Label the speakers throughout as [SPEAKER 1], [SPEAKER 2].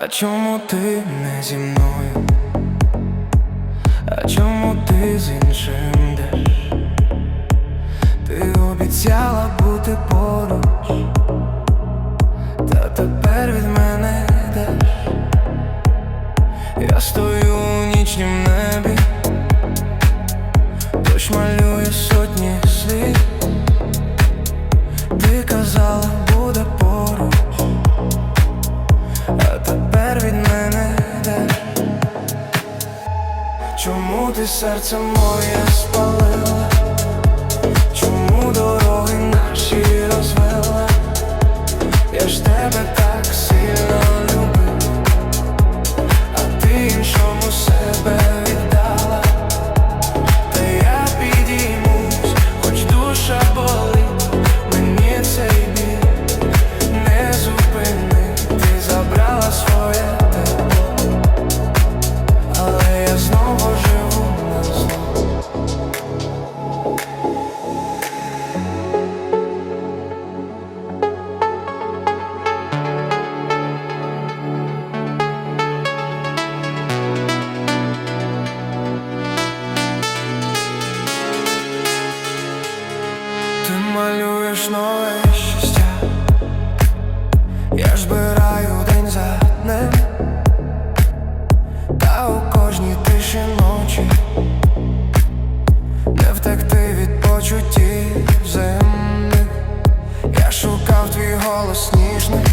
[SPEAKER 1] А чому ти не зі мною? А чому ти з іншим йдеш? Ти обіцяла бути поруч, та тепер від мене йдеш. Я стою у нічнім небі, дощ малює сотні слів. Ти казала, Чому ти серце моє спалила? Малюєш нове щастя, я збираю день за днем, та у кожній тиші ночі. Не втекти від почуттів земних. Я шукав твій голос ніжний,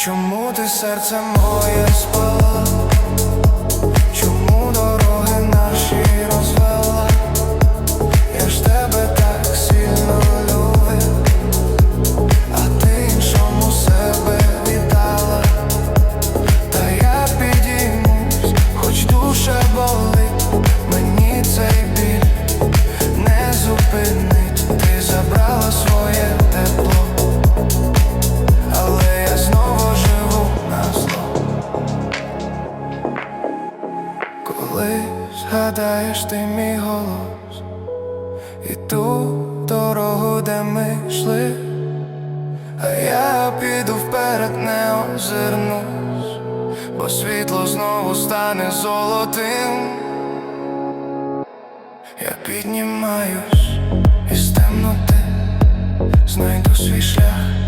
[SPEAKER 1] Чому ти серце моє спала? Коли згадаєш ти мій голос і ту дорогу, де ми йшли, а я піду вперед, не озирнусь, бо світло знову стане золотим. Я піднімаюсь із темноти, знайду свій шлях,